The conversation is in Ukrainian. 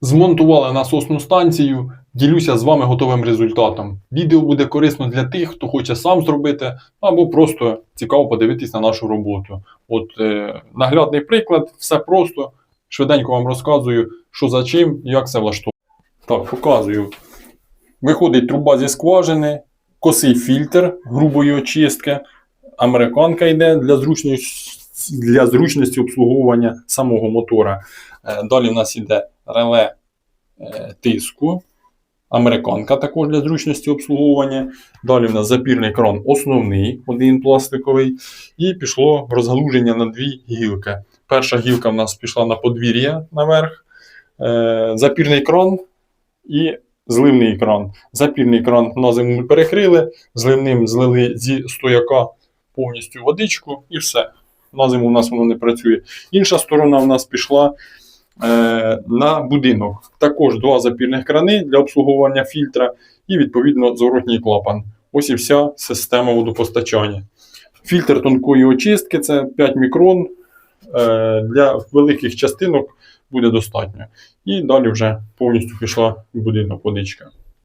Змонтували насосну станцію. Ділюся з вами готовим результатом. Відео буде корисно для тих, хто хоче сам зробити, або просто цікаво подивитись на нашу роботу. От е, наглядний приклад, все просто. Швиденько вам розказую, що за чим, як це влаштовує. Так, показую. Виходить труба зі скважини, косий фільтр грубої очистки. Американка йде для зручності, для зручності обслуговування самого мотора. Е, Далі в нас йде реле е, тиску. Американка також для зручності обслуговування. Далі в нас запірний кран основний, один пластиковий. І пішло розгалуження на дві гілки. Перша гілка в нас пішла на подвір'я наверх. Е, запірний кран і зливний кран. Запірний кран на зиму перекрили, зливним злили зі стояка повністю водичку і все. На зиму у нас воно не працює. Інша сторона в нас пішла е, на будинок. Також два запірних крани для обслуговування фільтра і, відповідно, зворотній клапан. Ось і вся система водопостачання. Фільтр тонкої очистки це 5 мікрон. Е, для великих частинок буде достатньо. І далі вже повністю пішла будинок водичка.